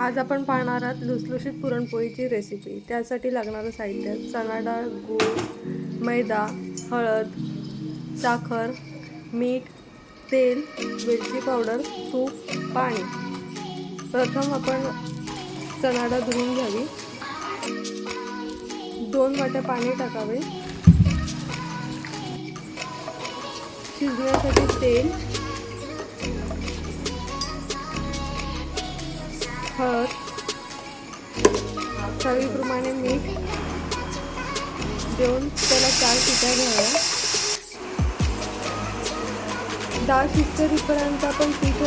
आज आपण पाहणार आहात लुसलुशीत पुरणपोळीची रेसिपी त्यासाठी लागणारं साहित्य चणा डाळ गूळ मैदा हळद साखर मीठ तेल वेलची पावडर तूप पाणी. प्रथम आपण चणा डाळ धुवून घ्यावी. दोन वाट्या पाणी टाकावे. शिजण्यासाठी तेल हळद चवीप्रमाणे मीठ. देऊन त्याला चार शिट्या घ्याव्या. डाळ शिजतेपर्यंत आपण पीठ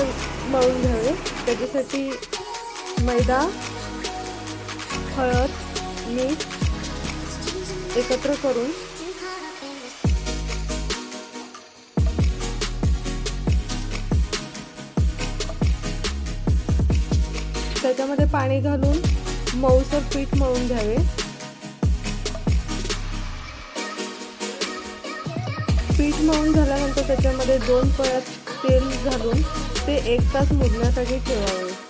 मळून घ्यावे. त्याच्यासाठी मैदा हळद मीठ एकत्र करून त्याच्यामध्ये पाणी घालून मऊसर पीठ मळून घ्यावे. पीठ मळून झाल्यानंतर त्याच्यामध्ये दोन पळ्यात तेल घालून ते एक तास मुरण्यासाठी ठेवावे.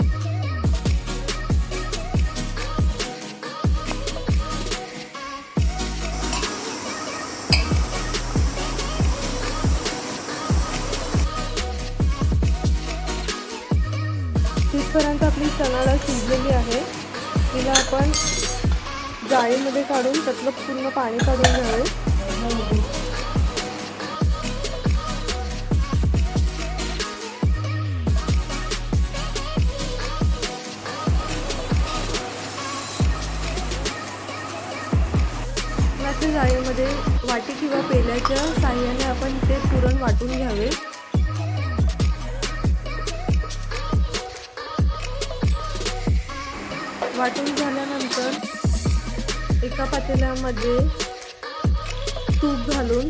तिथपर्यंत आपली चणाला शिजलेली आहे. तिला आपण जाळीमध्ये काढून त्यातलं पूर्ण पाणी काढून घ्यावे जाळीमध्ये वाटी किंवा पेल्याच्या साह्याने आपण ते पुरण वाटून घ्यावे. वाटून झाल्यानंतर एका पातेल्यामध्ये तूप घालून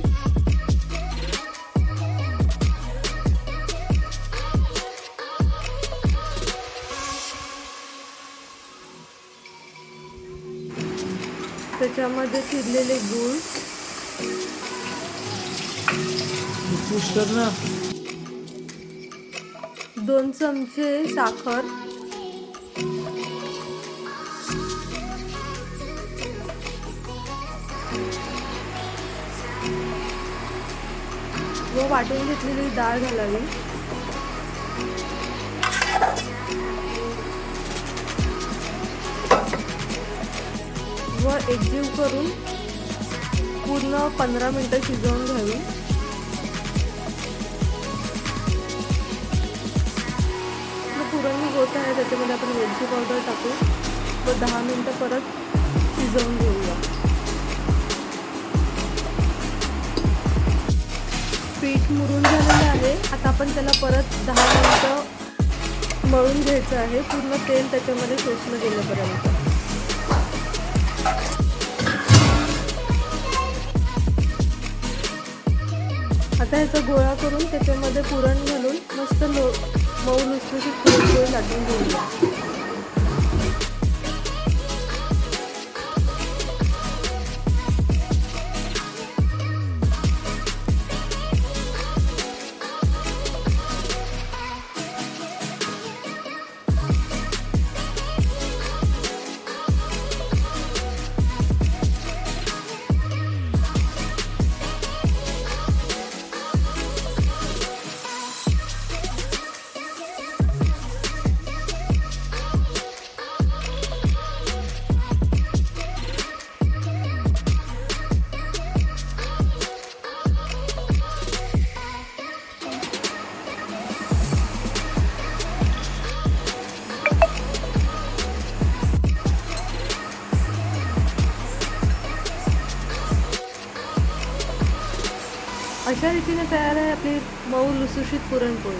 त्याच्यामध्ये चिरलेले गूळ. दोन चमचे साखर. व वाटून घेतलेली डाळ घालावी. व एकजीव करून पूर्ण पंधरा मिनटं शिजवून घ्यावी. आपलं पुरण होत आहे त्याच्यामध्ये आपण वेलची पावडर टाकू. व दहा मिनटं परत शिजवून घेऊया. पीठ मुरून झालेलं आहे. आता आपण त्याला परत दहा मिनटं मळून घ्यायचं आहे. पूर्ण तेल त्याच्यामध्ये सोसलं गेल्यापर्यंत. आता ह्याचा गोळा करून त्याच्यामध्ये पुरण घालून मस्त लो मऊ लुसलुशीत पुरणपोळी लाटून घेऊया. अशा रीतीने तयार आहे आपली मऊ लुसुशीत पुरणपोळी.